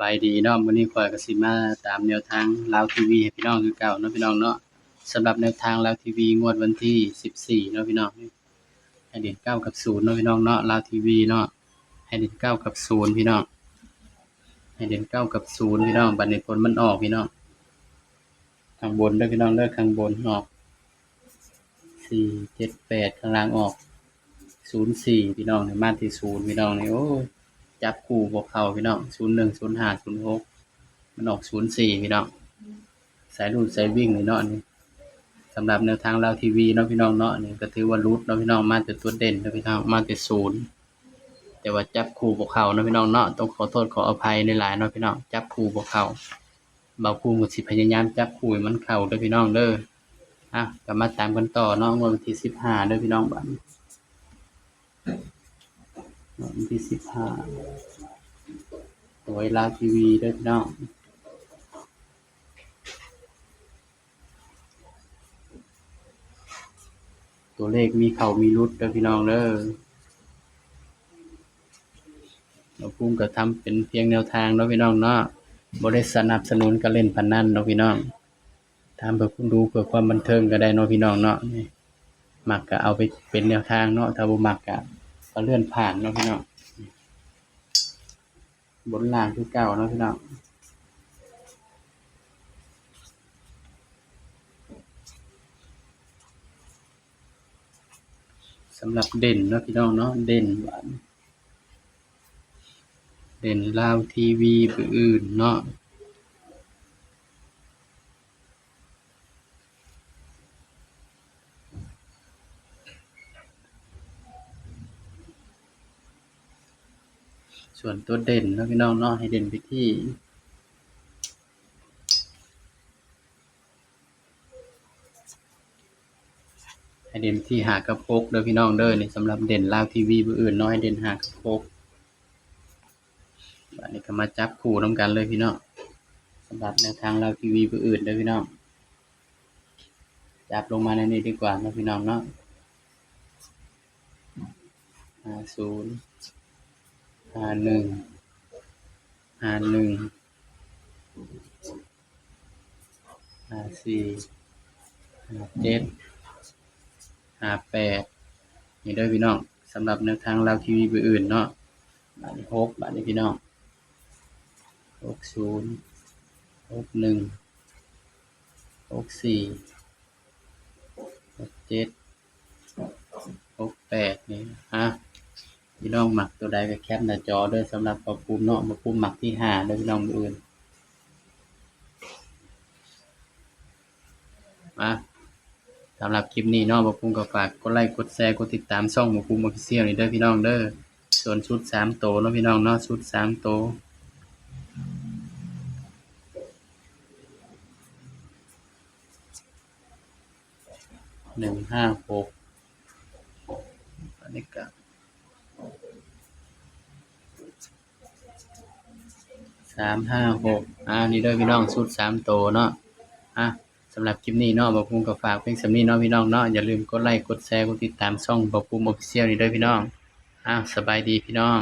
บายดีเนาะมื้อนี้ข้อยกสิมาตามแนวทางลาวทีวีให้พี่น้องคือเก่าเนาะพี่น้องเนาะสำหรับแนวทางลาวทีวีงวดวันที่14เนาะพี่น้องให้เด่น9กับ0เนาะพี่น้องเนาะลาวทีวีเนาะให้เด่น9กับ0พี่น้องให้เด่น9กับ0พี่น้องบัดนี้ผลมันออกพี่น้องข้างบนเด้อพี่น้องเด้อข้างบนออก4 7 8ข้างล่างออก04พี่น้องนี่มาที่0พี่น้องนี่โอ้ จับคู่บวกเขาพี่น้องศูนย์หนึ่งศูนย์ห้าศูนย์หกมันออกศูนย์สี่พี่น้องสายรุ่นสายวิ่งเลยเนาะนี่สำหรับแนวทางเราทีวีเนาะพี่น้องเนาะนี่ก็ถือว่ารูทเนาะพี่น้องมาแต่ตัวเด่นเนาะพี่น้องมาแต่ศูนย์แต่ว่าจับคู่บวกเขาเนาะพี่น้องเนาะต้องขอโทษขออภัยในหลายเนาะพี่น้องจับคู่บวกเขาเบาคู่ก็สิพยายามจับคู่มันเข้าเด้อพี่น้องเด้ออะก็มาตามกันต่อเนาะงวันที่สิบห้าเด้อพี่น้องบัดนี้ง วันที่สิบห้าตัวลาทีวีด้วยพี่น้องตัวเลขมีเข่ามีรุดด้วยพี่น้องเด้อเราพุ่มก็ทำเป็นเพียงแนวทางเนาะพี่น้องเนาะบริสนับสนุนการเล่นพนันเนาะพี่น้องทำเพื่อคุณดูเพื่อความบันเทิงก็ได้เนาะพี่น้องเนาะนี่มักก็เอาไปเป็นแนวทางเนาะถ้าบ่มักก็ ก็เลื่อนผ่านเนาะพี่น้องบนล่างคือเก่าเนาะพี่น้องสำหรับเด่นเนาะพี่น้องเนาะเด่นหวานเด่นลาวทีวีบืออื่นเนาะ ส่วนตัวเด่นเนาะพี่น้องเนาะให้เด่นไปที่ให้เด่นที่หากระพกเด้อพี่น้องเด้อนี่สำหรับเด่นลาวทีวีผู้อื่นเนาะให้เด่นหากระพกบัดนี้ก็มาจับคู่นํกันเลยพี่น้องสำหรับแนวทางลาวทีวีผู้อื่นเด้อพี่น้องจับลงมาในนี้ดีกว่านะพี่น้องเนาะห้าศูนย์ ห้าหนึ่งห้าหนึ่งห้าสี่ห้าเจ็ดห้าแปดนี่ด้อพี่น้องสำหรับแนวทางลาวทีวีอื่นเนาะบาทนี้หกบาทนี้พี่น้องหกศูนย์หกหนึ่งหกสี่หกเจ็ดหกแปดนี่ฮะ พี่น้องหมักตัวใดก็แคปหน้าจอด้อสำหรับปรับปรุงเนาะมาปรุงหมักที่ห้าด้อพี่น้องเบอร์อื่นมาสำหรับคลิปนี้เนาะบ่ปุ้มก็ฝากกดไลค์กดแชร์กดติดตามช่องบ่ปุ้มออฟฟิเชียลนี่เด้อพี่น้องเด้อส่วนชุดสามโตเนาะพี่น้องเนาะชุดสามโตหนึ่งห้าหกอันนี้ก็สามห้าหกอ่านี่เด้อพี่น้องสูตรสามโตเนาะอะสำหรับคลิปนี้เนาะบอกภูมิก็ฝากเพียงสำนี้เนาะพี่น้องเนาะอย่าลืมกดไลค์กดแชร์กดติดตามช่องบอกภูมิออฟฟิเชียลนี่ด้วยพี่น้องอ้าวสบายดีพี่น้อง